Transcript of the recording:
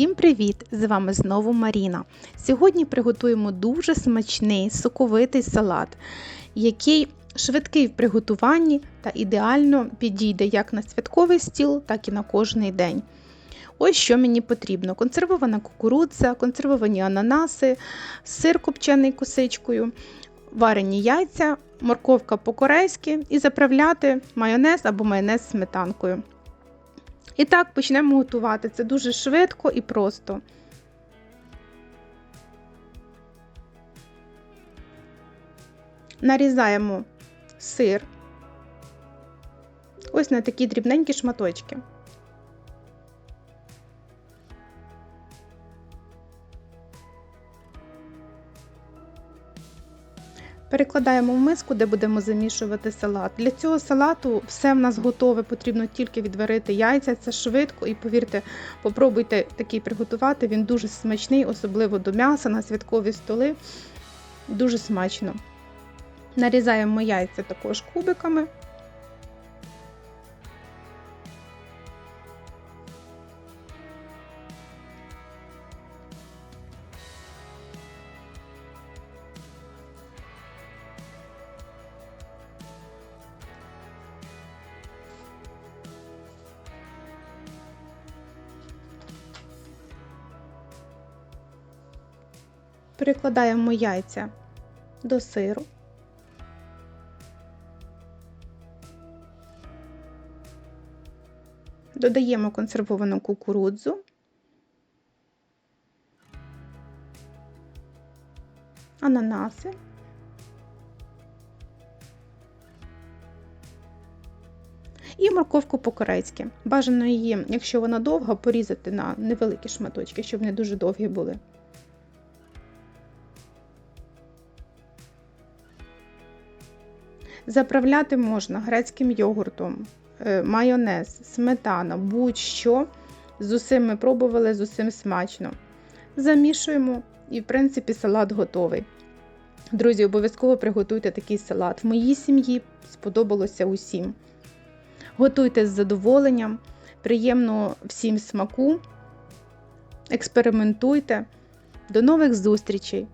Всім привіт! З вами знову Маріна. Сьогодні приготуємо дуже смачний соковитий салат, який швидкий в приготуванні та ідеально підійде як на святковий стіл, так і на кожний день. Ось що мені потрібно: консервована кукурудза, консервовані ананаси, сир копчений косичкою, варені яйця, морковка по-корейськи і заправляти майонез або майонез сметанкою. І так, почнемо готувати. Це дуже швидко і просто. Нарізаємо сир. Ось на такі дрібненькі шматочки. Перекладаємо в миску, де будемо замішувати салат. Для цього салату все в нас готове, потрібно тільки відварити яйця. Це швидко і повірте, попробуйте такий приготувати. Він дуже смачний, особливо до м'яса на святкові столи. Дуже смачно. Нарізаємо яйця також кубиками. Перекладаємо яйця до сиру. Додаємо консервовану кукурудзу. Ананаси. І морковку по-корейськи. Бажано її, якщо вона довга, порізати на невеликі шматочки, щоб не дуже довгі були. Заправляти можна грецьким йогуртом, майонез, сметана, будь-що. З усім ми пробували, з усім смачно. Замішуємо і, в принципі, салат готовий. Друзі, обов'язково приготуйте такий салат. В моїй сім'ї сподобалося усім. Готуйте з задоволенням, приємно всім смаку, експериментуйте. До нових зустрічей!